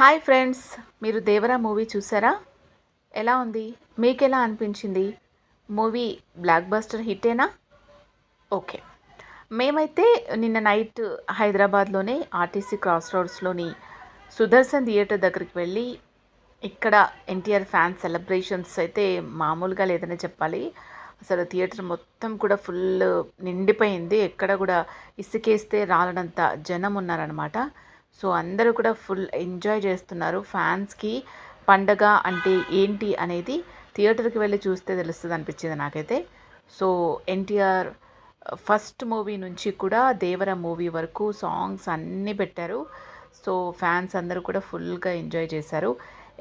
Hi friends మీరు Devara movie చూసారా? ఎలా ఉంది? మీకు ఎలా అనిపించింది? మూవీ బ్లాక్ బస్టర్ హిట్టేనా? ఓకే. మేమైతే నిన్న నైట్ హైదరాబాద్లోనే ఆర్టీసీ క్రాస్ రోడ్స్లోని సుదర్శన్ థియేటర్ దగ్గరికి వెళ్ళి ఇక్కడ ఎన్టీఆర్ ఫ్యాన్ సెలబ్రేషన్స్ అయితే మామూలుగా లేదని చెప్పాలి. అసలు థియేటర్ మొత్తం కూడా ఫుల్ నిండిపోయింది. ఎక్కడ కూడా ఇసుకేస్తే రాలనంత జనం ఉన్నారనమాట సో అందరూ కూడా ఫుల్ ఎంజాయ్ చేస్తున్నారు. ఫ్యాన్స్కి పండగ అంటే ఏంటి అనేది థియేటర్కి వెళ్ళి చూస్తే తెలుస్తుంది అనిపించింది నాకైతే. సో ఎన్టీఆర్ ఫస్ట్ మూవీ నుంచి కూడా దేవర మూవీ వరకు సాంగ్స్ అన్నీ పెట్టారు. సో ఫ్యాన్స్ అందరూ కూడా ఫుల్గా ఎంజాయ్ చేశారు.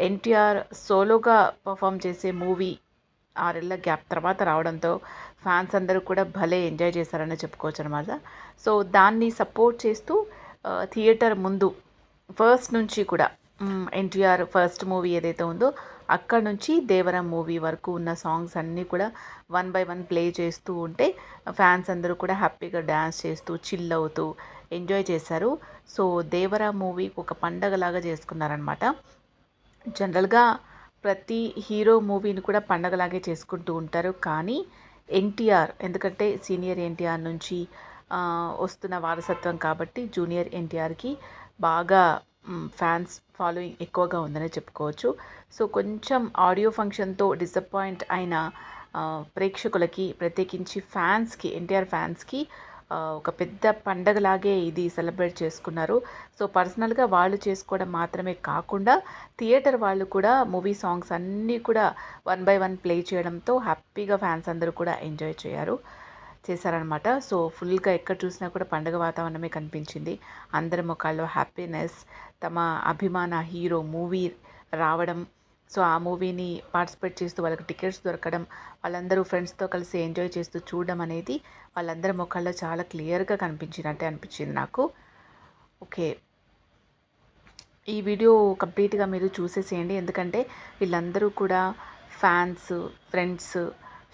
ఎన్టీఆర్ సోలోగా పర్ఫామ్ చేసే మూవీ ఆరేళ్ళ గ్యాప్ తర్వాత రావడంతో ఫ్యాన్స్ అందరూ కూడా భలే ఎంజాయ్ చేశారని చెప్పుకోవచ్చు అనమాట సో దాన్ని సపోర్ట్ చేస్తూ థియేటర్ ముందు ఫస్ట్ నుంచి కూడా ఎన్టీఆర్ ఫస్ట్ మూవీ ఏదైతే ఉందో అక్కడ నుంచి దేవరం మూవీ వరకు ఉన్న సాంగ్స్ అన్నీ కూడా వన్ బై వన్ ప్లే చేస్తూ ఉంటే ఫ్యాన్స్ అందరూ కూడా హ్యాపీగా డ్యాన్స్ చేస్తూ చిల్ అవుతూ ఎంజాయ్ చేశారు. సో దేవరా మూవీ ఒక పండగలాగా చేసుకున్నారనమాట జనరల్గా ప్రతి హీరో మూవీని కూడా పండగలాగే చేసుకుంటూ ఉంటారు. కానీ ఎన్టీఆర్ ఎందుకంటే సీనియర్ ఎన్టీఆర్ నుంచి వస్తున్న వారసత్వం కాబట్టి జూనియర్ ఎన్టీఆర్కి బాగా ఫ్యాన్స్ ఫాలోయింగ్ ఎక్కువగా ఉందని చెప్పుకోవచ్చు. సో కొంచెం ఆడియో ఫంక్షన్తో డిసప్పాయింట్ అయిన ప్రేక్షకులకి ప్రత్యేకించి ఫ్యాన్స్కి ఎన్టీఆర్ ఫ్యాన్స్కి ఒక పెద్ద పండగలాగే ఇది సెలబ్రేట్ చేసుకున్నారు. సో పర్సనల్గా వాళ్ళు చేసుకోవడం మాత్రమే కాకుండా థియేటర్ వాళ్ళు కూడా మూవీ సాంగ్స్ అన్నీ కూడా వన్ బై వన్ ప్లే చేయడంతో హ్యాపీగా ఫ్యాన్స్ అందరూ కూడా ఎంజాయ్ చేయారు. చేశారనమాట. సో ఫుల్గా ఎక్కడ చూసినా కూడా పండుగ వాతావరణమే కనిపించింది. అందరి ముఖాల్లో హ్యాపీనెస్ తమ అభిమాన హీరో మూవీ రావడం సో ఆ మూవీని పార్టిసిపేట్ చేస్తూ వాళ్ళకి టికెట్స్ దొరకడం వాళ్ళందరూ ఫ్రెండ్స్తో కలిసి ఎంజాయ్ చేస్తూ చూడడం అనేది వాళ్ళందరి ముఖాల్లో చాలా క్లియర్గా కనిపించినట్టే అనిపించింది నాకు. ఓకే. ఈ వీడియో కంప్లీట్గా మీరు చూసేసేయండి. ఎందుకంటే వీళ్ళందరూ కూడా ఫ్యాన్స్ ఫ్రెండ్స్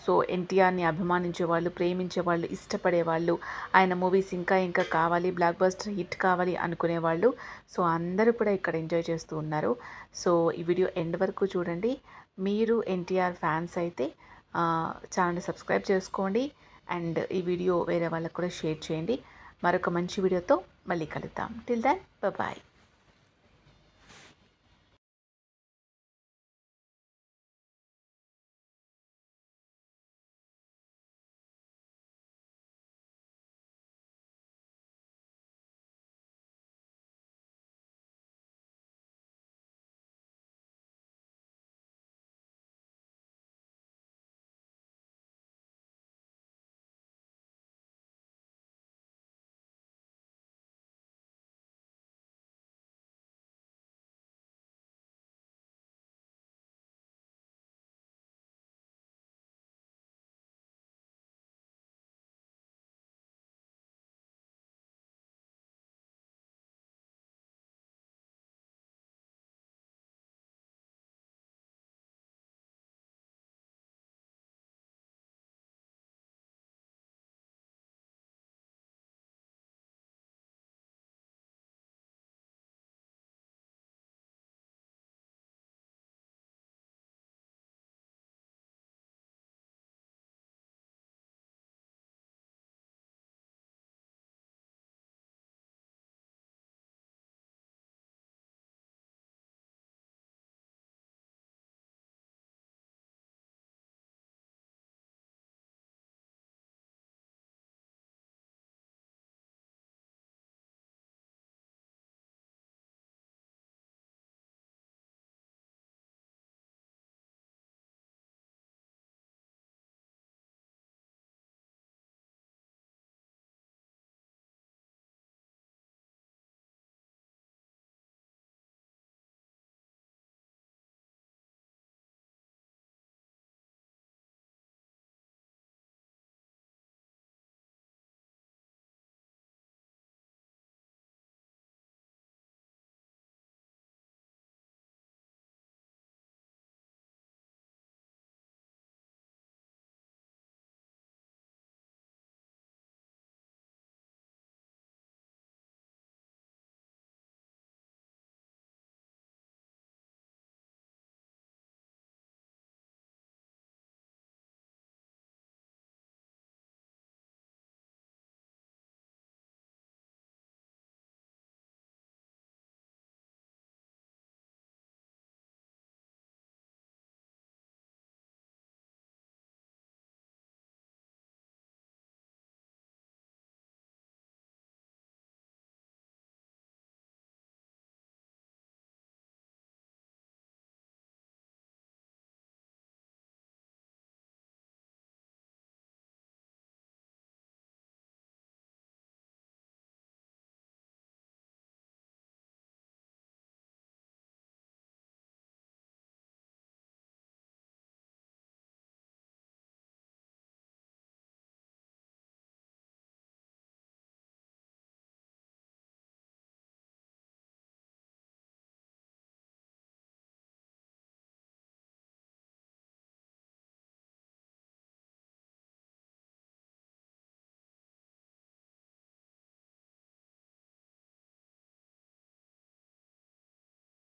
సో ఎన్టీఆర్ని అభిమానించే వాళ్ళు ప్రేమించే వాళ్ళు ఇష్టపడే వాళ్ళు ఆయన మూవీస్ ఇంకా ఇంకా కావాలి బ్లాక్ బస్టర్ హిట్ కావాలి అనుకునే వాళ్ళు సో అందరూ కూడా ఇక్కడ ఎంజాయ్ చేస్తూ ఉన్నారు. సో ఈ వీడియో ఎండ్ వరకు చూడండి. మీరు ఎన్టీఆర్ ఫ్యాన్స్ అయితే ఛానల్ని సబ్స్క్రైబ్ చేసుకోండి అండ్ ఈ వీడియో వేరే వాళ్ళకు కూడా షేర్ చేయండి. మరొక మంచి వీడియోతో మళ్ళీ కలుద్దాం. టిల్ దాన్ బాయ్